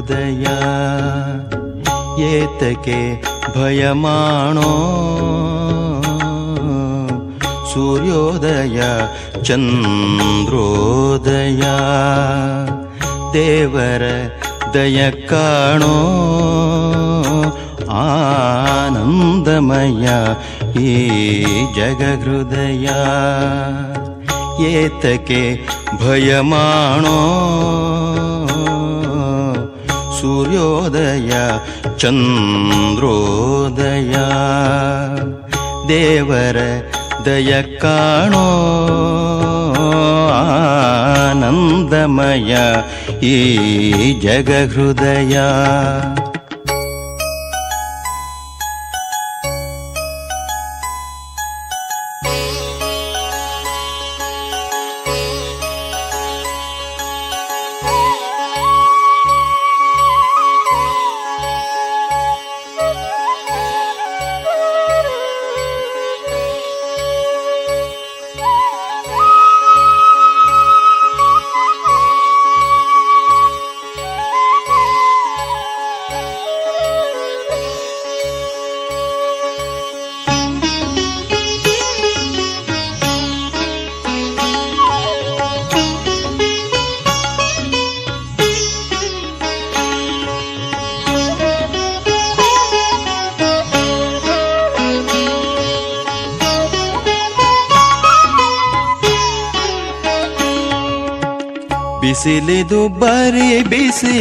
हृदया। एतके भयमाणो। सूर्योदया चन्द्रोदया। देवरदयकाणो आनन्दमय ई जगहृदया। एतके भयमाणो। ಸೂರ್ಯೋದಯ ಚಂದ್ರೋದಯ ದೇವರ ದಯ ಕಾಣೋ ಆನಂದಮಯ ಈ ಜಗಹೃದಯ ಬಿಸಿಲಿದು ಬರೀ ಬಿಸಿಲಲ್ಲವೋ?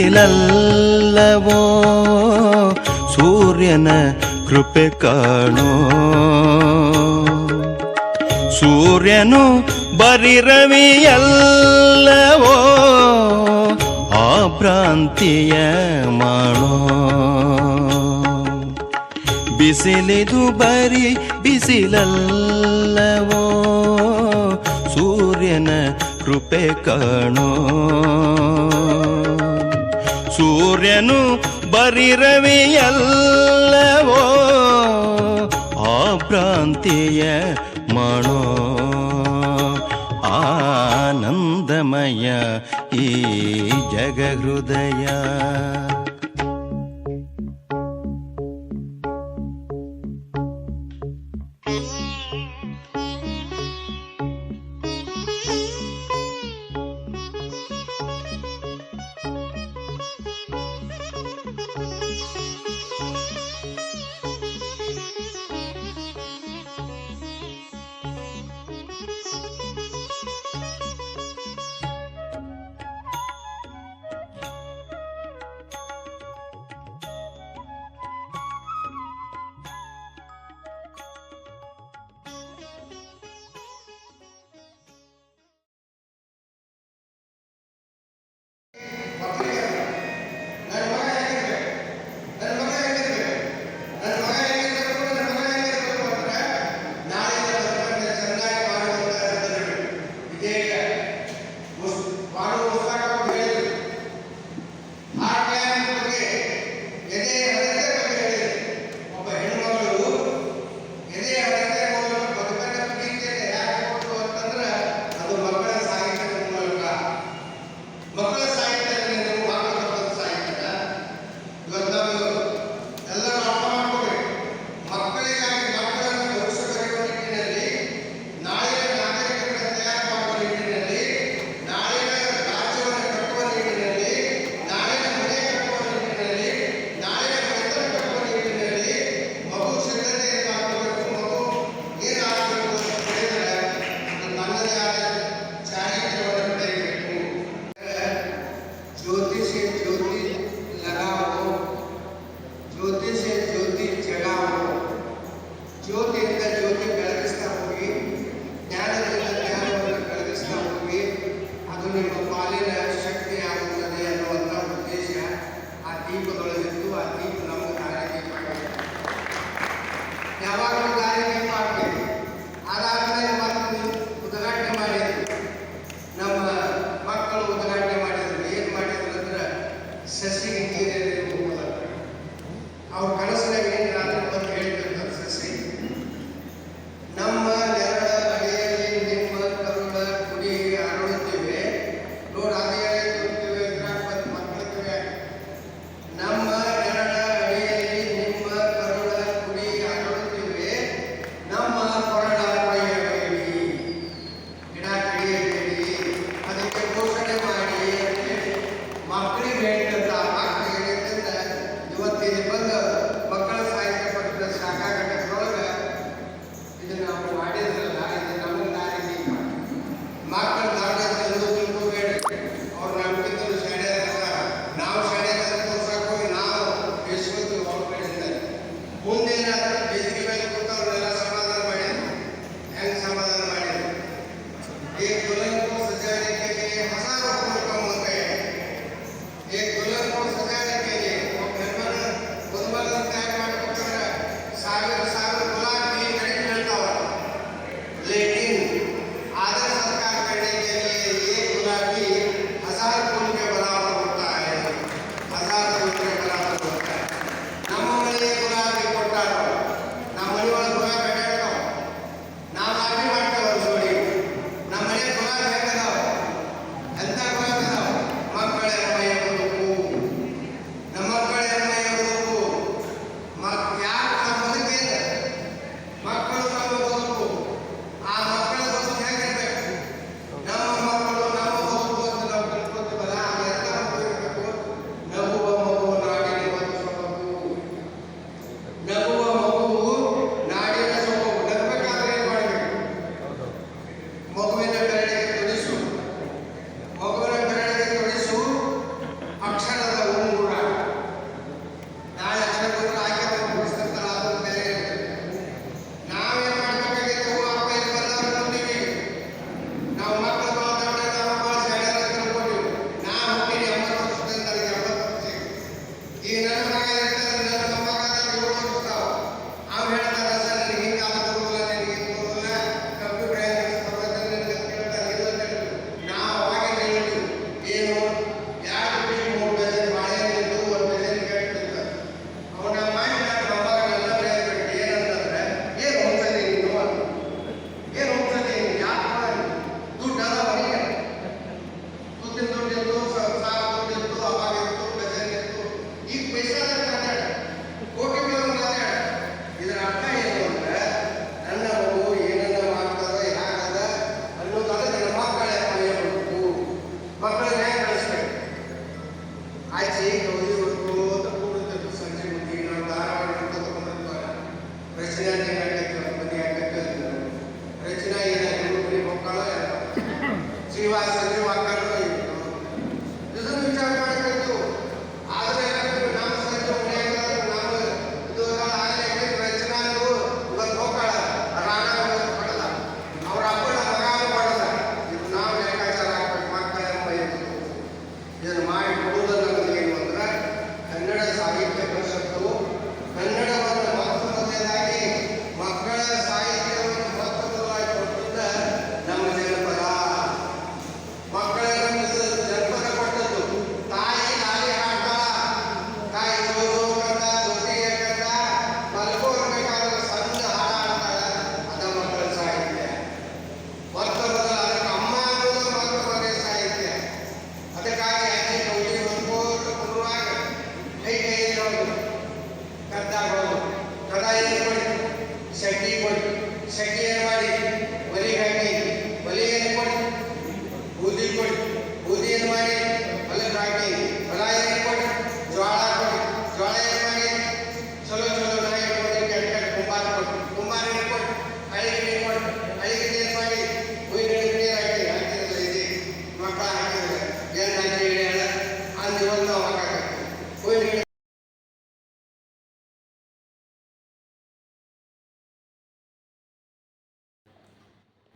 ಸೂರ್ಯನ ಕೃಪೆ ಕಾಣೋ? ಸೂರ್ಯನು ಬರಿ ರವಿಯಲ್ಲವೋ? ಆ ಭ್ರಾಂತಿಯ ಮಾಡೋ ಬಿಸಿಲಿದು ಬರಿ ಬಿಸಿಲಲ್ಲವೋ? ಸೂರ್ಯನ ಕೃಪೆ ಕಾಣೋ. ಸೂರ್ಯನು ಬರಿರವಿಯಲ್ಲವೋ ಆ ಭ್ರಾಂತಿಯ ಮಣೋ ಆನಂದಮಯ ಈ ಜಗ ಹೃದಯ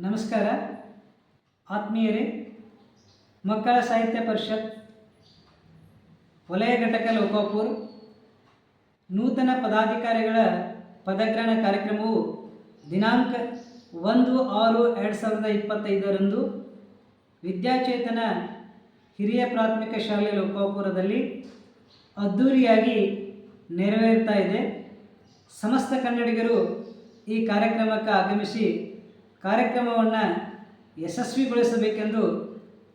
ನಮಸ್ಕಾರ. ಆತ್ಮೀಯರೇ, ಮಕ್ಕಳ ಸಾಹಿತ್ಯ ಪರಿಷತ್, ವಲಯ ಘಟಕ ಲೋಕಾಪುರ್, ನೂತನ ಪದಾಧಿಕಾರಿಗಳ ಪದಗ್ರಹಣ ಕಾರ್ಯಕ್ರಮವು ದಿನಾಂಕ ಒಂದು ಆರು ಎರಡು ಸಾವಿರದ ಇಪ್ಪತ್ತೈದರಂದು ವಿದ್ಯಾಚೇತನ ಹಿರಿಯ ಪ್ರಾಥಮಿಕ ಶಾಲೆ ಲೋಕಾಪುರದಲ್ಲಿ ಅದ್ಧೂರಿಯಾಗಿ ನೆರವೇರ್ತಾ ಇದೆ. ಸಮಸ್ತ ಕನ್ನಡಿಗರು ಈ ಕಾರ್ಯಕ್ರಮಕ್ಕೆ ಆಗಮಿಸಿ ಕಾರ್ಯಕ್ರಮವನ್ನು ಯಶಸ್ವಿಗೊಳಿಸಬೇಕೆಂದು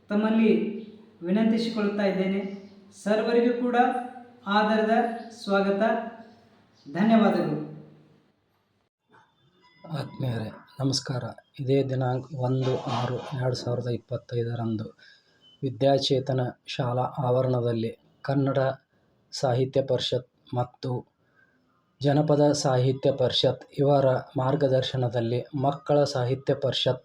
ತಮ್ಮಲ್ಲಿ ವಿನಂತಿಸಿಕೊಳ್ಳುತ್ತಾ ಇದ್ದೇನೆ. ಸರ್ವರಿಗೂ ಕೂಡ ಆಧಾರದ ಸ್ವಾಗತ. ಧನ್ಯವಾದಗಳು. ಆತ್ಮೀಯರೇ, ನಮಸ್ಕಾರ. ಇದೇ ದಿನಾಂಕ ಒಂದು ಆರು ಎರಡು ಸಾವಿರದ ಇಪ್ಪತ್ತೈದರಂದು ವಿದ್ಯಾಚೇತನ ಶಾಲಾ ಆವರಣದಲ್ಲಿ ಕನ್ನಡ ಸಾಹಿತ್ಯ ಪರಿಷತ್ ಮತ್ತು ಜನಪದ ಸಾಹಿತ್ಯ ಪರಿಷತ್, ಇವರ ಮಾರ್ಗದರ್ಶನದಲ್ಲಿ ಮಕ್ಕಳ ಸಾಹಿತ್ಯ ಪರಿಷತ್,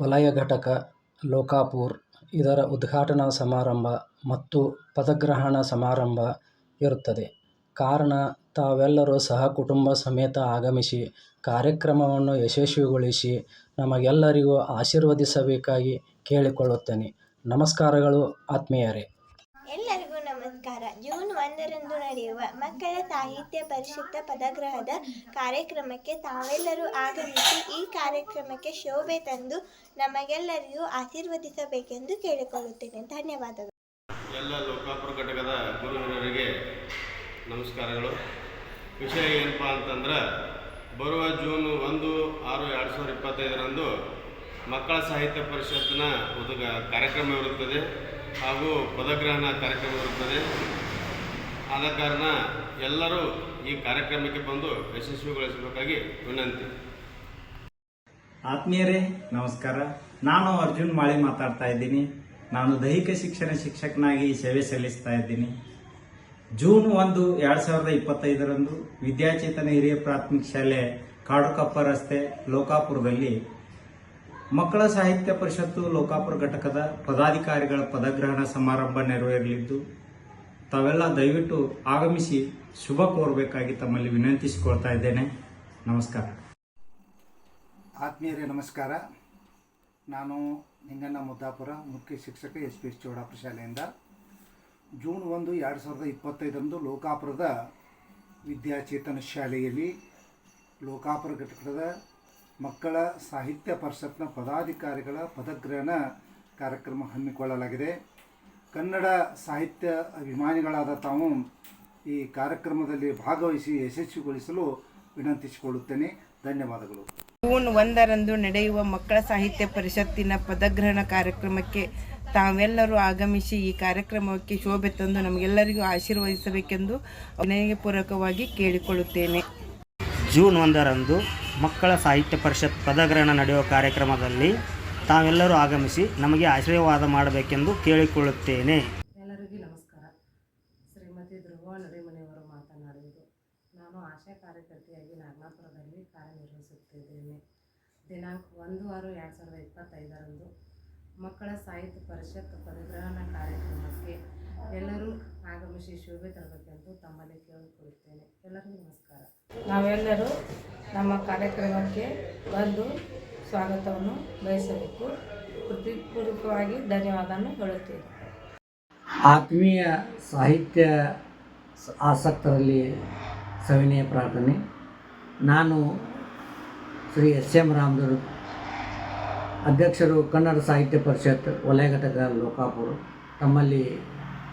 ವಲಯ ಘಟಕ, ಲೋಕಾಪುರ್, ಇದರ ಉದ್ಘಾಟನಾ ಸಮಾರಂಭ ಮತ್ತು ಪದಗ್ರಹಣ ಸಮಾರಂಭ ಇರುತ್ತದೆ. ಕಾರಣ, ತಾವೆಲ್ಲರೂ ಸಹ ಕುಟುಂಬ ಸಮೇತ ಆಗಮಿಸಿ ಕಾರ್ಯಕ್ರಮವನ್ನು ಯಶಸ್ವಿಗೊಳಿಸಿ ನಮಗೆಲ್ಲರಿಗೂ ಆಶೀರ್ವದಿಸಬೇಕಾಗಿ ಕೇಳಿಕೊಳ್ಳುತ್ತೇನೆ. ನಮಸ್ಕಾರಗಳು, ಆತ್ಮೀಯರೇ. ಒಂದರಂದು ನಡೆಯುವ ಮಕ್ಕಳ ಸಾಹಿತ್ಯ ಪರಿಷತ್ತ ಪದಗ್ರಹದ ಕಾರ್ಯಕ್ರಮಕ್ಕೆ ತಾವೆಲ್ಲರೂ ಆಗಮಿಸಿ ಈ ಕಾರ್ಯಕ್ರಮಕ್ಕೆ ಶೋಭೆ ತಂದು ನಮಗೆಲ್ಲರಿಗೂ ಆಶೀರ್ವದಿಸಬೇಕೆಂದು ಕೇಳಿಕೊಳ್ಳುತ್ತೇನೆ. ಧನ್ಯವಾದಗಳು. ಎಲ್ಲ ಲೋಕಾಪುರ ಘಟಕದ ಗುರು ನಮಸ್ಕಾರಗಳು. ವಿಷಯ ಏನಪ್ಪ ಅಂತಂದ್ರೆ, ಬರುವ ಜೂನ್ ಒಂದು, ಆರು, ಎರಡು ಸಾವಿರದ ಇಪ್ಪತ್ತೈದರಂದು ಮಕ್ಕಳ ಸಾಹಿತ್ಯ ಪರಿಷತ್ತಿನ ಒಂದು ಕಾರ್ಯಕ್ರಮ ಇರುತ್ತದೆ ಹಾಗೂ ಪದಗ್ರಹಣ ಕಾರ್ಯಕ್ರಮ ಇರುತ್ತದೆ. ಆದ ಕಾರಣ ಎಲ್ಲರೂ ಈ ಕಾರ್ಯಕ್ರಮಕ್ಕೆ ಬಂದು ಯಶಸ್ವಿಗೊಳಿಸಬೇಕಾಗಿ ವಿನಂತಿ. ಆತ್ಮೀಯರೇ, ನಮಸ್ಕಾರ. ನಾನು ಅರ್ಜುನ್ ಮಾಳಿ ಮಾತಾಡ್ತಾ ಇದ್ದೀನಿ. ನಾನು ದೈಹಿಕ ಶಿಕ್ಷಣ ಶಿಕ್ಷಕನಾಗಿ ಸೇವೆ ಸಲ್ಲಿಸ್ತಾ ಇದ್ದೀನಿ. ಜೂನ್ ಒಂದು, ಎರಡು ಸಾವಿರದ ಇಪ್ಪತ್ತೈದರಂದು ವಿದ್ಯಾಚೇತನ ಹಿರಿಯ ಪ್ರಾಥಮಿಕ ಶಾಲೆ ಕಾಡುಕಪ್ಪ ರಸ್ತೆ, ಲೋಕಾಪುರದಲ್ಲಿ ಮಕ್ಕಳ ಸಾಹಿತ್ಯ ಪರಿಷತ್ತು ಲೋಕಾಪುರ ಘಟಕದ ಪದಾಧಿಕಾರಿಗಳ ಪದಗ್ರಹಣ ಸಮಾರಂಭ ನೆರವೇರಲಿದ್ದು ತಾವೆಲ್ಲ ದಯವಿಟ್ಟು ಆಗಮಿಸಿ ಶುಭ ಕೋರಬೇಕಾಗಿ ತಮ್ಮಲ್ಲಿ ವಿನಂತಿಸಿಕೊಳ್ತಾ ಇದ್ದೇನೆ. ನಮಸ್ಕಾರ. ಆತ್ಮೀಯರೇ, ನಮಸ್ಕಾರ. ನಾನು ನಿಂಗಣ್ಣ ಮುದ್ದಾಪುರ, ಮುಖ್ಯ ಶಿಕ್ಷಕ ಎಸ್ ಪಿ ಎಸ್ ಚೌಡಾಪುರ ಶಾಲೆಯಿಂದ. ಜೂನ್ ಒಂದು, ಎರಡು ಸಾವಿರದ ಇಪ್ಪತ್ತೈದರಂದು ಲೋಕಾಪುರದ ವಿದ್ಯಾಚೇತನ ಶಾಲೆಯಲ್ಲಿ ಲೋಕಾಪುರ ಘಟಕದ ಮಕ್ಕಳ ಸಾಹಿತ್ಯ ಪರಿಷತ್ನ ಪದಾಧಿಕಾರಿಗಳ ಪದಗ್ರಹಣ ಕಾರ್ಯಕ್ರಮ ಹಮ್ಮಿಕೊಳ್ಳಲಾಗಿದೆ. ಕನ್ನಡ ಸಾಹಿತ್ಯ ಅಭಿಮಾನಿಗಳಾದ ತಾವು ಈ ಕಾರ್ಯಕ್ರಮದಲ್ಲಿ ಭಾಗವಹಿಸಿ ಯಶಸ್ವಿಗೊಳಿಸಲು ವಿನಂತಿಸಿಕೊಳ್ಳುತ್ತೇನೆ. ಧನ್ಯವಾದಗಳು. ಜೂನ್ ಒಂದರಂದು ನಡೆಯುವ ಮಕ್ಕಳ ಸಾಹಿತ್ಯ ಪರಿಷತ್ತಿನ ಪದಗ್ರಹಣ ಕಾರ್ಯಕ್ರಮಕ್ಕೆ ತಾವೆಲ್ಲರೂ ಆಗಮಿಸಿ ಈ ಕಾರ್ಯಕ್ರಮಕ್ಕೆ ಶೋಭೆ ತಂದು ನಮಗೆಲ್ಲರಿಗೂ ಆಶೀರ್ವದಿಸಬೇಕೆಂದು ವಿನಯಪೂರ್ವಕವಾಗಿ ಕೇಳಿಕೊಳ್ಳುತ್ತೇನೆ. ಜೂನ್ ಒಂದರಂದು ಮಕ್ಕಳ ಸಾಹಿತ್ಯ ಪರಿಷತ್ ಪದಗ್ರಹಣ ನಡೆಯುವ ಕಾರ್ಯಕ್ರಮದಲ್ಲಿ ತಾವೆಲ್ಲರೂ ಆಗಮಿಸಿ ನಮಗೆ ಆಶೀರ್ವಾದ ಮಾಡಬೇಕೆಂದು ಕೇಳಿಕೊಳ್ಳುತ್ತೇನೆ. ಎಲ್ಲರಿಗೂ ನಮಸ್ಕಾರ. ಶ್ರೀಮತಿ ಧ್ರುವ ನಡಿಮನೆಯವರು ಮಾತನಾಡುವುದು. ನಾನು ಆಶಾ ಕಾರ್ಯಕರ್ತೆಯಾಗಿ ನಾಗನಾಪುರದಲ್ಲಿ ಕಾರ್ಯನಿರ್ವಹಿಸುತ್ತಿದ್ದೇನೆ. ದಿನಾಂಕ ಒಂದು ಆರು ಎರಡು ಸಾವಿರದ ಇಪ್ಪತ್ತೈದರಂದು ಮಕ್ಕಳ ಸಾಹಿತ್ಯ ಪರಿಷತ್ ಪರಿಗ್ರಹಣ ಕಾರ್ಯಕ್ರಮಕ್ಕೆ ಎಲ್ಲರೂ ಆಗಮಿಸಿ ಶೋಭೆ ತರಬೇಕೆಂದು ತಮ್ಮಲ್ಲಿ ಕೇಳಿಕೊಳ್ಳುತ್ತೇನೆ. ಎಲ್ಲರಿಗೂ ನಮಸ್ಕಾರ. ನಾವೆಲ್ಲರೂ ನಮ್ಮ ಕಾರ್ಯಕ್ರಮಕ್ಕೆ ಬಂದು ಸ್ವಾಗತವನ್ನು ಬಯಸಬೇಕು. ಹೃತ್ಪೂರ್ವಕವಾಗಿ ಧನ್ಯವಾದವನ್ನು ಹೇಳುತ್ತೇನೆ. ಆತ್ಮೀಯ ಸಾಹಿತ್ಯ ಆಸಕ್ತರಲ್ಲಿ ಸವಿನಯ ಪ್ರಾರ್ಥನೆ. ನಾನು ಶ್ರೀ ಎಸ್ ಎಂ ರಾಮದುರ್ಗ್ ಅಧ್ಯಕ್ಷರು ಕನ್ನಡ ಸಾಹಿತ್ಯ ಪರಿಷತ್ ವಲಯ ಘಟಕ ಲೋಕಾಪುರ. ತಮ್ಮಲ್ಲಿ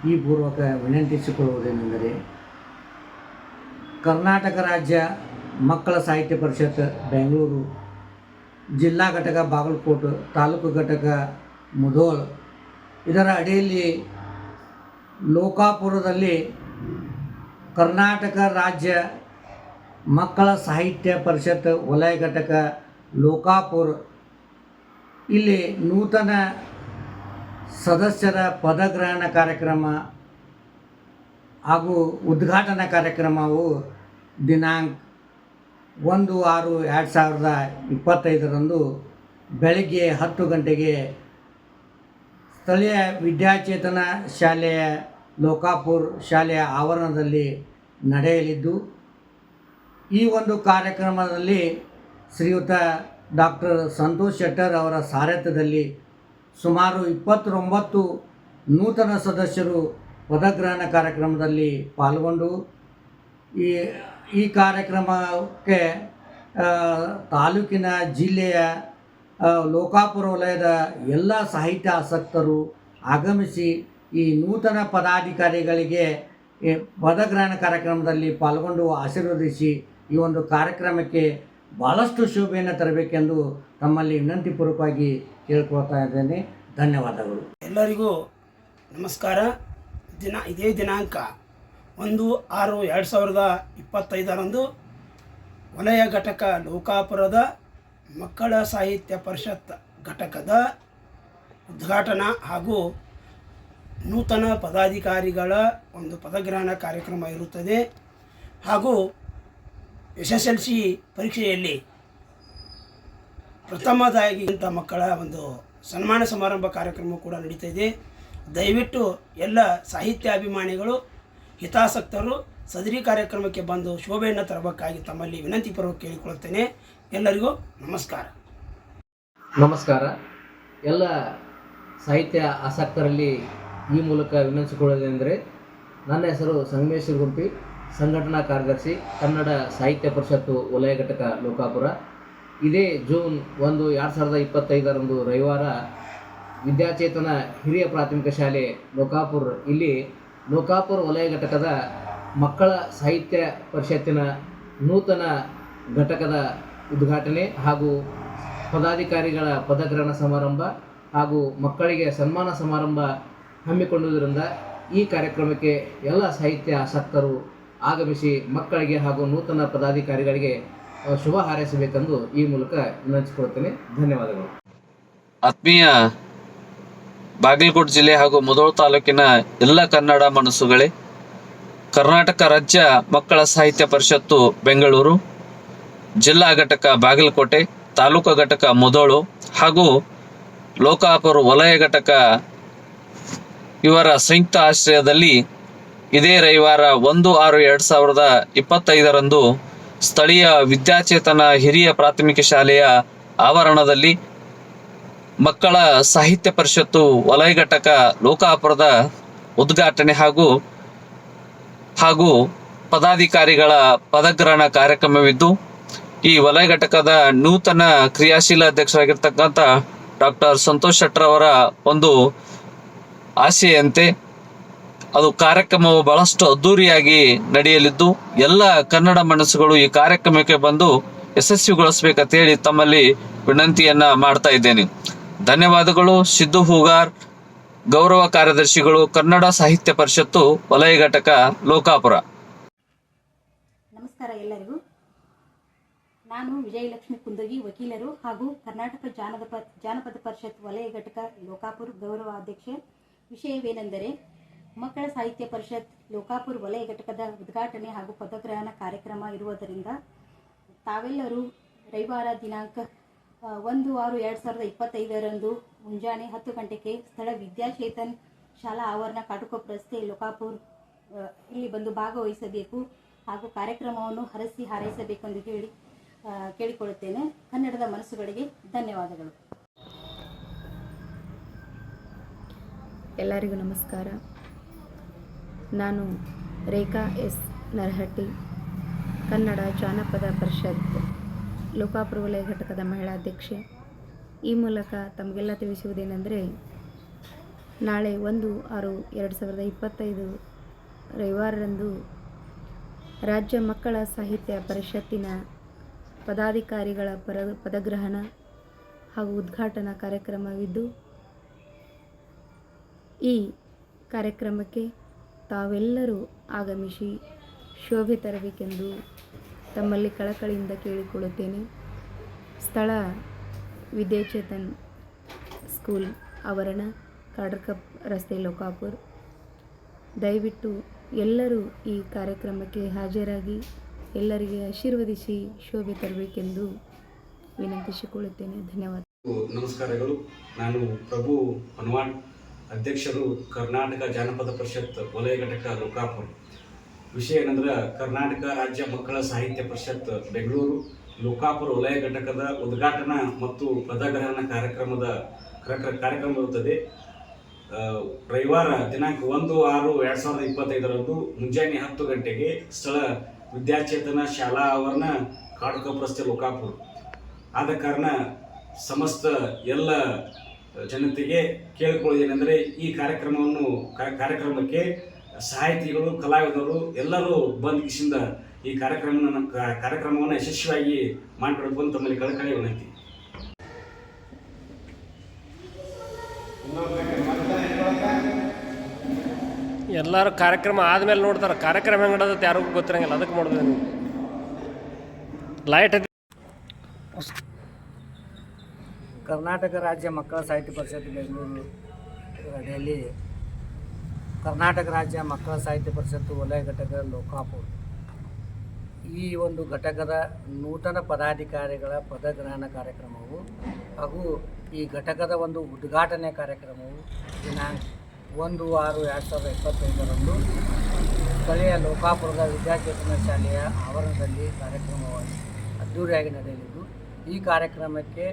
ಈ ಪೂರ್ವಕ ವಿನಂತಿಸಿಕೊಳ್ಳುವುದೇನೆಂದರೆ, ಕರ್ನಾಟಕ ರಾಜ್ಯ ಮಕ್ಕಳ ಸಾಹಿತ್ಯ ಪರಿಷತ್, ಬೆಂಗಳೂರು ಜಿಲ್ಲಾ ಘಟಕ, ಬಾಗಲಕೋಟೆ, ತಾಲೂಕು ಘಟಕ, ಮುಧೋಳ್. ಇದರ ಅಡಿಯಲ್ಲಿ ಲೋಕಾಪುರದಲ್ಲಿ ಕರ್ನಾಟಕ ರಾಜ್ಯ ಮಕ್ಕಳ ಸಾಹಿತ್ಯ ಪರಿಷತ್ ವಲಯ ಘಟಕ, ಲೋಕಾಪುರ. ಇಲ್ಲಿ ನೂತನ ಸದಸ್ಯರ ಪದಗ್ರಹಣ ಕಾರ್ಯಕ್ರಮ ಹಾಗೂ ಉದ್ಘಾಟನಾ ಕಾರ್ಯಕ್ರಮವು ದಿನಾಂಕ ಒಂದು ಆರು ಎರಡು ಸಾವಿರದ ಇಪ್ಪತ್ತೈದರಂದು ಬೆಳಗ್ಗೆ ಹತ್ತು ಗಂಟೆಗೆ ಸ್ಥಳೀಯ ವಿದ್ಯಾಚೇತನ ಶಾಲೆಯ ಲೋಕಾಪುರ್ ಶಾಲೆಯ ಆವರಣದಲ್ಲಿ ನಡೆಯಲಿದ್ದು, ಈ ಒಂದು ಕಾರ್ಯಕ್ರಮದಲ್ಲಿ ಶ್ರೀಯುತ ಡಾಕ್ಟರ್ ಸಂತೋಷ್ ಶೆಟ್ಟರ್ ಅವರ ಸಾರಥ್ಯದಲ್ಲಿ ಸುಮಾರು ಇಪ್ಪತ್ತೊಂಬತ್ತು ನೂತನ ಸದಸ್ಯರು ಪದಗ್ರಹಣ ಕಾರ್ಯಕ್ರಮದಲ್ಲಿ ಪಾಲ್ಗೊಂಡು, ಈ ಈ ಕಾರ್ಯಕ್ರಮಕ್ಕೆ ತಾಲೂಕಿನ ಜಿಲ್ಲೆಯ ಲೋಕಾಪುರ ವಲಯದ ಎಲ್ಲ ಸಾಹಿತ್ಯ ಆಸಕ್ತರು ಆಗಮಿಸಿ ಈ ನೂತನ ಪದಾಧಿಕಾರಿಗಳಿಗೆ ಪದಗ್ರಹಣ ಕಾರ್ಯಕ್ರಮದಲ್ಲಿ ಪಾಲ್ಗೊಂಡು ಆಶೀರ್ವದಿಸಿ ಈ ಒಂದು ಕಾರ್ಯಕ್ರಮಕ್ಕೆ ಭಾಳಷ್ಟು ಶೋಭೆಯನ್ನು ತರಬೇಕೆಂದು ತಮ್ಮಲ್ಲಿ ವಿನಂತಿಪೂರ್ವಕವಾಗಿ ಕೇಳ್ಕೊಳ್ತಾ ಇದ್ದೇನೆ. ಧನ್ಯವಾದಗಳು. ಎಲ್ಲರಿಗೂ ನಮಸ್ಕಾರ. ದಿನ, ಇದೇ ದಿನಾಂಕ. ಒಂದು, ಆರು, ಎರಡು ಸಾವಿರದ ಇಪ್ಪತ್ತೈದರಂದು ವಲಯ ಘಟಕ ಲೋಕಾಪುರದ ಮಕ್ಕಳ ಸಾಹಿತ್ಯ ಪರಿಷತ್ ಘಟಕದ ಉದ್ಘಾಟನಾ ಹಾಗೂ ನೂತನ ಪದಾಧಿಕಾರಿಗಳ ಒಂದು ಪದಗ್ರಹಣ ಕಾರ್ಯಕ್ರಮ ಇರುತ್ತದೆ. ಹಾಗೂ ಎಸ್ ಎಸ್ ಎಲ್ ಸಿ ಪರೀಕ್ಷೆಯಲ್ಲಿ ಪ್ರಥಮದಾಗಿ ಇಂಥ ಮಕ್ಕಳ ಒಂದು ಸನ್ಮಾನ ಸಮಾರಂಭ ಕಾರ್ಯಕ್ರಮ ಕೂಡ ನಡೀತಾ ಇದೆ. ದಯವಿಟ್ಟು ಎಲ್ಲ ಸಾಹಿತ್ಯ ಅಭಿಮಾನಿಗಳು ಹಿತಾಸಕ್ತರು ಸದರಿ ಕಾರ್ಯಕ್ರಮಕ್ಕೆ ಬಂದು ಶೋಭೆಯನ್ನು ತರಬೇಕಾಗಿ ತಮ್ಮಲ್ಲಿ ವಿನಂತಿಪೂರ್ವಕ ಕೇಳಿಕೊಳ್ಳುತ್ತೇನೆ. ಎಲ್ಲರಿಗೂ ನಮಸ್ಕಾರ. ನಮಸ್ಕಾರ. ಎಲ್ಲ ಸಾಹಿತ್ಯ ಆಸಕ್ತರಲ್ಲಿ ಈ ಮೂಲಕ ವಿನಂತಿಸಿಕೊಳ್ಳೋದೆಂದರೆ ನನ್ನ ಹೆಸರು ಸಂಗಮೇಶ್ವರ ಗುಂಪಿ, ಸಂಘಟನಾ ಕಾರ್ಯದರ್ಶಿ, ಕನ್ನಡ ಸಾಹಿತ್ಯ ಪರಿಷತ್ತು ವಲಯ ಘಟಕ ಲೋಕಾಪುರ. ಇದೇ ಜೂನ್ ಒಂದು ಎರಡು ಸಾವಿರದ ಇಪ್ಪತ್ತೈದರಂದು ರವಿವಾರ ವಿದ್ಯಾಚೇತನ ಹಿರಿಯ ಪ್ರಾಥಮಿಕ ಶಾಲೆ ಲೋಕಾಪುರ್ ಇಲ್ಲಿ ಲೋಕಾಪುರ ವಲಯ ಘಟಕದ ಮಕ್ಕಳ ಸಾಹಿತ್ಯ ಪರಿಷತ್ತಿನ ನೂತನ ಘಟಕದ ಉದ್ಘಾಟನೆ ಹಾಗೂ ಪದಾಧಿಕಾರಿಗಳ ಪದಗ್ರಹಣ ಸಮಾರಂಭ ಹಾಗೂ ಮಕ್ಕಳಿಗೆ ಸನ್ಮಾನ ಸಮಾರಂಭ ಹಮ್ಮಿಕೊಂಡುದರಿಂದ ಈ ಕಾರ್ಯಕ್ರಮಕ್ಕೆ ಎಲ್ಲ ಸಾಹಿತ್ಯ ಆಸಕ್ತರು ಆಗಮಿಸಿ ಮಕ್ಕಳಿಗೆ ಹಾಗೂ ನೂತನ ಪದಾಧಿಕಾರಿಗಳಿಗೆ ಶುಭ ಹಾರೈಸಬೇಕೆಂದು ಈ ಮೂಲಕ ವಿನಂತಿಸಿಕೊಳ್ತೇನೆ. ಧನ್ಯವಾದಗಳು. ಆತ್ಮೀಯ ಬಾಗಲಕೋಟೆ ಜಿಲ್ಲೆ ಹಾಗೂ ಮುಧೋಳ ತಾಲೂಕಿನ ಎಲ್ಲ ಕನ್ನಡ ಮನಸ್ಸುಗಳೇ, ಕರ್ನಾಟಕ ರಾಜ್ಯ ಮಕ್ಕಳ ಸಾಹಿತ್ಯ ಪರಿಷತ್ತು ಬೆಂಗಳೂರು, ಜಿಲ್ಲಾ ಘಟಕ ಬಾಗಲಕೋಟೆ, ತಾಲೂಕು ಘಟಕ ಮುಧೋಳು ಹಾಗೂ ಲೋಕಾಪುರ ವಲಯ ಘಟಕ ಇವರ ಸಂಯುಕ್ತ ಆಶ್ರಯದಲ್ಲಿ ಇದೇ ರವಿವಾರ ಒಂದು ಆರು ಎರಡು ಸಾವಿರದ ಇಪ್ಪತ್ತೈದರಂದು ಸ್ಥಳೀಯ ವಿದ್ಯಾಚೇತನ ಹಿರಿಯ ಪ್ರಾಥಮಿಕ ಶಾಲೆಯ ಆವರಣದಲ್ಲಿ ಮಕ್ಕಳ ಸಾಹಿತ್ಯ ಪರಿಷತ್ತು ವಲಯ ಘಟಕ ಲೋಕಾಪುರದ ಉದ್ಘಾಟನೆ ಹಾಗೂ ಹಾಗೂ ಪದಾಧಿಕಾರಿಗಳ ಪದಗ್ರಹಣ ಕಾರ್ಯಕ್ರಮವಿದ್ದು, ಈ ವಲಯ ಘಟಕದ ನೂತನ ಕ್ರಿಯಾಶೀಲ ಅಧ್ಯಕ್ಷರಾಗಿರ್ತಕ್ಕಂಥ ಡಾಕ್ಟರ್ ಸಂತೋಷ್ ಶೆಟ್ಟರ್ ಅವರ ಒಂದು ಆಸೆಯಂತೆ ಅದು ಕಾರ್ಯಕ್ರಮವು ಬಹಳಷ್ಟು ಅದ್ದೂರಿಯಾಗಿ ನಡೆಯಲಿದ್ದು, ಎಲ್ಲ ಕನ್ನಡ ಮನಸ್ಸುಗಳು ಈ ಕಾರ್ಯಕ್ರಮಕ್ಕೆ ಬಂದು ಯಶಸ್ವಿಗೊಳಿಸಬೇಕಂತ ಹೇಳಿ ತಮ್ಮಲ್ಲಿ ವಿನಂತಿಯನ್ನ ಮಾಡ್ತಾ ಇದ್ದೇನೆ. ಧನ್ಯವಾದಗಳು, ಸಿದ್ದು ಹೂಗಾರ್, ಗೌರವ ಕಾರ್ಯದರ್ಶಿಗಳು, ಕನ್ನಡ ಸಾಹಿತ್ಯ ಪರಿಷತ್ತು ವಲಯ ಘಟಕ, ಲೋಕಾಪುರ. ನಮಸ್ಕಾರ ಎಲ್ಲರಿಗೂ. ನಾನು ವಿಜಯಲಕ್ಷ್ಮಿ ಕುಂದಗಿ, ವಕೀಲರು ಹಾಗೂ ಕರ್ನಾಟಕ ಜಾನಪದ ಜಾನಪದ ಪರಿಷತ್ ವಲಯ ಘಟಕ, ಲೋಕಾಪುರ ಗೌರವ ಅಧ್ಯಕ್ಷೆ. ವಿಷಯವೇನೆಂದರೆ, ಮಕ್ಕಳ ಸಾಹಿತ್ಯ ಪರಿಷತ್, ಲೋಕಾಪುರ ವಲಯ ಘಟಕದ ಉದ್ಘಾಟನೆ ಹಾಗೂ ಪದಗ್ರಹಣ ಕಾರ್ಯಕ್ರಮ ಇರುವುದರಿಂದ ತಾವೆಲ್ಲರೂ ರವಿವಾರ ದಿನಾಂಕ ಒಂದು ಆರು ಎರಡು ಸಾವಿರದ ಇಪ್ಪತ್ತೈದರಂದು ಮುಂಜಾನೆ ಹತ್ತು ಗಂಟೆಗೆ ಸ್ಥಳ ವಿದ್ಯಾಚೇತನ್ ಶಾಲಾ ಆವರಣ ಕಾಟುಕೊಪ್ಪ ರಸ್ತೆ ಲೋಕಾಪುರ್ ಇಲ್ಲಿ ಬಂದು ಭಾಗವಹಿಸಬೇಕು ಹಾಗೂ ಕಾರ್ಯಕ್ರಮವನ್ನು ಹರಸಿ ಹಾರೈಸಬೇಕೆಂದು ಹೇಳಿ ಕೇಳಿಕೊಳ್ಳುತ್ತೇನೆ. ಕನ್ನಡದ ಮನಸ್ಸುಗಳಿಗೆ ಧನ್ಯವಾದಗಳು. ಎಲ್ಲರಿಗೂ ನಮಸ್ಕಾರ. ನಾನು ರೇಖಾ ಎಸ್ ನರಹಟ್ಟಿ, ಕನ್ನಡ ಜಾನಪದ ಪರಿಷತ್ ಲೋಕಾಪುರ ಘಟಕದ ಮಹಿಳಾ ಅಧ್ಯಕ್ಷೆ. ಈ ಮೂಲಕ ತಮಗೆಲ್ಲ ತಿಳಿಸುವುದೇನೆಂದರೆ, ನಾಳೆ ಒಂದು ಆರು ಎರಡು ಸಾವಿರದ ಇಪ್ಪತ್ತೈದು ರವಿವಾರರಂದು ರಾಜ್ಯ ಮಕ್ಕಳ ಸಾಹಿತ್ಯ ಪರಿಷತ್ತಿನ ಪದಾಧಿಕಾರಿಗಳ ಪರ ಪದಗ್ರಹಣ ಹಾಗೂ ಉದ್ಘಾಟನಾ ಕಾರ್ಯಕ್ರಮವಿದ್ದು, ಈ ಕಾರ್ಯಕ್ರಮಕ್ಕೆ ತಾವೆಲ್ಲರೂ ಆಗಮಿಸಿ ಶೋಭೆ ತರಬೇಕೆಂದು ತಮ್ಮಲ್ಲಿ ಕಳಕಳಿಯಿಂದ ಕೇಳಿಕೊಳ್ಳುತ್ತೇನೆ. ಸ್ಥಳ ವಿದ್ಯಾಚೇತನ್ ಸ್ಕೂಲ್ ಆವರಣ, ಕಾಡ್ರಕಪ್ ರಸ್ತೆ, ಲೋಕಾಪುರ್. ದಯವಿಟ್ಟು ಎಲ್ಲರೂ ಈ ಕಾರ್ಯಕ್ರಮಕ್ಕೆ ಹಾಜರಾಗಿ ಎಲ್ಲರಿಗೆ ಆಶೀರ್ವದಿಸಿ ಶೋಭೆ ತರಬೇಕೆಂದು ವಿನಂತಿಸಿಕೊಳ್ಳುತ್ತೇನೆ. ಧನ್ಯವಾದ. ನಮಸ್ಕಾರಗಳು. ನಾನು ಪ್ರಭು ಹನುಮಾನ್, ಅಧ್ಯಕ್ಷರು ಕರ್ನಾಟಕ ಜಾನಪದ ಪರಿಷತ್ ವಲಯ ಘಟಕ ಲೋಕಾಪುರ. ವಿಷಯ ಏನಂದ್ರೆ ಕರ್ನಾಟಕ ರಾಜ್ಯ ಮಕ್ಕಳ ಸಾಹಿತ್ಯ ಪರಿಷತ್ ಬೆಂಗಳೂರು ಲೋಕಾಪುರ ವಲಯ ಘಟಕದ ಉದ್ಘಾಟನಾ ಮತ್ತು ಪದಗ್ರಹಣ ಕಾರ್ಯಕ್ರಮದ ಕಾರ್ಯಕ್ರ- ಕಾರ್ಯಕ್ರಮ ಇರುತ್ತದೆ. ರವಿವಾರ ದಿನಾಂಕ ಒಂದು ಆರು ಎರಡು ಸಾವಿರದ ಇಪ್ಪತ್ತೈದರಂದು ಮುಂಜಾನೆ ಹತ್ತು ಗಂಟೆಗೆ ಸ್ಥಳ ವಿದ್ಯಾಚೇತನ ಶಾಲಾ ಆವರಣ ಕಾಡ್ಕಪ್ ರಸ್ತೆ ಲೋಕಾಪುರ. ಆದ ಕಾರಣ ಸಮಸ್ತ ಎಲ್ಲ ಜನತೆಗೆ ಕೇಳಿಕೊಳ್ಳೋದೇನೆಂದರೆ ಈ ಕಾರ್ಯಕ್ರಮವನ್ನು ಕಾರ್ಯಕ್ರಮಕ್ಕೆ ಸಾಹಿತಿಗಳು ಕಲಾವಿದರು ಎಲ್ಲರೂ ಬಂದ್ಕಿಸಿಂದ ಈ ಕಾರ್ಯಕ್ರಮ ಕಾರ್ಯಕ್ರಮವನ್ನು ಯಶಸ್ವಿಯಾಗಿ ಮಾಡಿಕೊಡಬೇಕು ಅಂತ ತಮ್ಮಲ್ಲಿ ಕಳಕಳಿ ವಿನಂತಿ ಎಲ್ಲರೂ ಕಾರ್ಯಕ್ರಮ ಆದ್ಮೇಲೆ ನೋಡ್ತಾರೆ. ಕಾರ್ಯಕ್ರಮ ಹೆಂಗೆ ನಡೆದತ್ತೆ ಯಾರಿಗೂ ಗೊತ್ತಿರಂಗಿಲ್ಲ. ಅದಕ್ಕೆ ಮಾಡಿದೆ ಲೈಟ್ ಕರ್ನಾಟಕ ರಾಜ್ಯ ಮಕ್ಕಳ ಸಾಹಿತ್ಯ ಪರಿಷತ್ ಬೆಂಗಳೂರು ಅಡಿಯಲ್ಲಿ ಕರ್ನಾಟಕ ರಾಜ್ಯ ಮಕ್ಕಳ ಸಾಹಿತ್ಯ ಪರಿಷತ್ತು ವಲಯ ಘಟಕ ಲೋಕಾಪುರ. ಈ ಒಂದು ಘಟಕದ ನೂತನ ಪದಾಧಿಕಾರಿಗಳ ಪದಗ್ರಹಣ ಕಾರ್ಯಕ್ರಮವು ಹಾಗೂ ಈ ಘಟಕದ ಒಂದು ಉದ್ಘಾಟನೆ ಕಾರ್ಯಕ್ರಮವು ದಿನಾಂಕ ಒಂದು ಆರು ಎರಡು ಸಾವಿರದ ಇಪ್ಪತ್ತೈದರಂದು ಸ್ಥಳೀಯ ಲೋಕಾಪುರದ ವಿದ್ಯಾಚೇತನ ಶಾಲೆಯ ಆವರಣದಲ್ಲಿ ಕಾರ್ಯಕ್ರಮವಾಗಿ ಅದ್ದೂರಿಯಾಗಿ ನಡೆಯಲಿದ್ದು ಈ ಕಾರ್ಯಕ್ರಮಕ್ಕೆ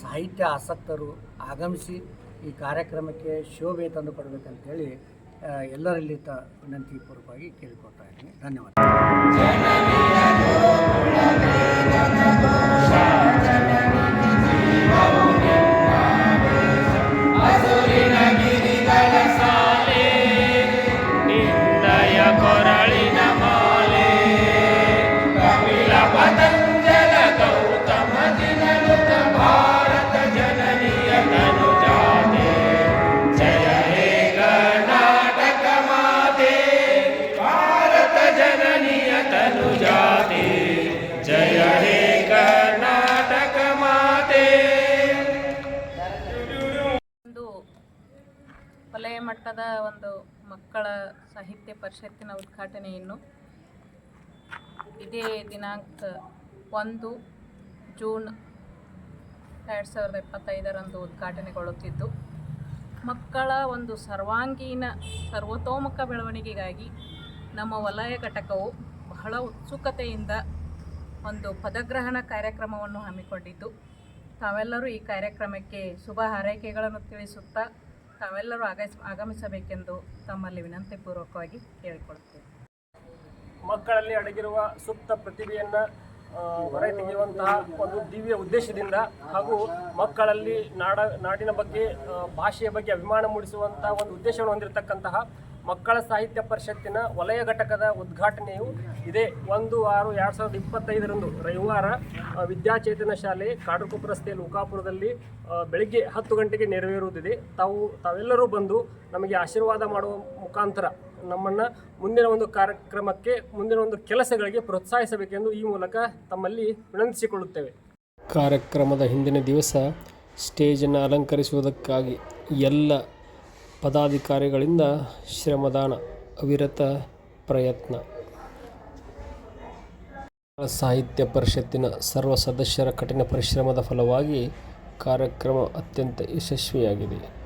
ಸಾಹಿತ್ಯ ಆಸಕ್ತರು ಆಗಮಿಸಿ ಈ ಕಾರ್ಯಕ್ರಮಕ್ಕೆ ಶೋಭೆ ತಂದು ಕೊಡಬೇಕಂತೇಳಿ ಆ, ಎಲ್ಲರಲ್ಲಿ ತ ವಿನಂತಿಪೂರ್ವಕವಾಗಿ ಕೇಳಿಕೊಳ್ತಾ ಇದ್ದೀನಿ. ಧನ್ಯವಾದ. ಮಟ್ಟದ ಒಂದು ಮಕ್ಕಳ ಸಾಹಿತ್ಯ ಪರಿಷತ್ತಿನ ಉದ್ಘಾಟನೆಯನ್ನು ಇದೇ ದಿನಾಂಕ ಒಂದು ಜೂನ್ ಎರಡು ಸಾವಿರದ ಇಪ್ಪತ್ತೈದರಂದು ಉದ್ಘಾಟನೆಗೊಳ್ಳುತ್ತಿದ್ದು, ಮಕ್ಕಳ ಒಂದು ಸರ್ವಾಂಗೀಣ ಸರ್ವತೋಮುಖ ಬೆಳವಣಿಗೆಗಾಗಿ ನಮ್ಮ ವಲಯ ಘಟಕವು ಬಹಳ ಉತ್ಸುಕತೆಯಿಂದ ಒಂದು ಪದಗ್ರಹಣ ಕಾರ್ಯಕ್ರಮವನ್ನು ಹಮ್ಮಿಕೊಂಡಿದ್ದು, ತಾವೆಲ್ಲರೂ ಈ ಕಾರ್ಯಕ್ರಮಕ್ಕೆ ಶುಭ ಹಾರೈಕೆಗಳನ್ನು ತಿಳಿಸುತ್ತಾ ತಾವೆಲ್ಲರೂ ಆಗಮಿಸ ಆಗಮಿಸಬೇಕೆಂದು ತಮ್ಮಲ್ಲಿ ವಿನಂತಿ ಪೂರ್ವಕವಾಗಿ ಕೇಳಿಕೊಳ್ಳುತ್ತೇವೆ. ಮಕ್ಕಳಲ್ಲಿ ಅಡಗಿರುವ ಸುಪ್ತ ಪ್ರತಿಭೆಯನ್ನು ಹೊರತೆಗೆಯುವಂತಹ ಒಂದು ದಿವ್ಯ ಉದ್ದೇಶದಿಂದ ಹಾಗೂ ಮಕ್ಕಳಲ್ಲಿ ನಾಡ, ನಾಡಿನ ಬಗ್ಗೆ ಭಾಷೆಯ ಬಗ್ಗೆ ಅಭಿಮಾನ ಮೂಡಿಸುವಂತಹ ಒಂದು ಉದ್ದೇಶವನ್ನು ಹೊಂದಿರತಕ್ಕಂತಹ ಮಕ್ಕಳ ಸಾಹಿತ್ಯ ಪರಿಷತ್ತಿನ ವಲಯ ಘಟಕದ ಉದ್ಘಾಟನೆಯು ಇದೇ ಒಂದು ಆರು ಎರಡು ಸಾವಿರದ ಇಪ್ಪತ್ತೈದರಂದು ರವಿವಾರ ವಿದ್ಯಾಚೇತನ ಶಾಲೆ ಕಾಡುಕೊಪ್ಪ ರಸ್ತೆಯಲ್ಲಿ ಲೋಕಾಪುರದಲ್ಲಿ ಆ, ಬೆಳಿಗ್ಗೆ ಹತ್ತು ಗಂಟೆಗೆ ನೆರವೇರುವುದಿದೆ ತಾವು ತಾವೆಲ್ಲರೂ ಬಂದು ನಮಗೆ ಆಶೀರ್ವಾದ ಮಾಡುವ ಮುಖಾಂತರ ನಮ್ಮನ್ನು ಮುಂದಿನ ಒಂದು ಕಾರ್ಯಕ್ರಮಕ್ಕೆ ಮುಂದಿನ ಒಂದು ಕೆಲಸಗಳಿಗೆ ಪ್ರೋತ್ಸಾಹಿಸಬೇಕೆಂದು ಈ ಮೂಲಕ ತಮ್ಮಲ್ಲಿ ವಿನಂತಿಸಿಕೊಳ್ಳುತ್ತೇವೆ. ಕಾರ್ಯಕ್ರಮದ ಹಿಂದಿನ ದಿವಸ ಸ್ಟೇಜನ್ನು ಅಲಂಕರಿಸುವುದಕ್ಕಾಗಿ ಎಲ್ಲ ಪದಾಧಿಕಾರಿಗಳಿಂದ ಶ್ರಮದಾನ ಅವಿರತ ಪ್ರಯತ್ನ. ಸಾಹಿತ್ಯ ಪರಿಷತ್ತಿನ ಸರ್ವ ಸದಸ್ಯರ ಕಠಿಣ ಪರಿಶ್ರಮದ ಫಲವಾಗಿ ಕಾರ್ಯಕ್ರಮ ಅತ್ಯಂತ ಯಶಸ್ವಿಯಾಗಿದೆ.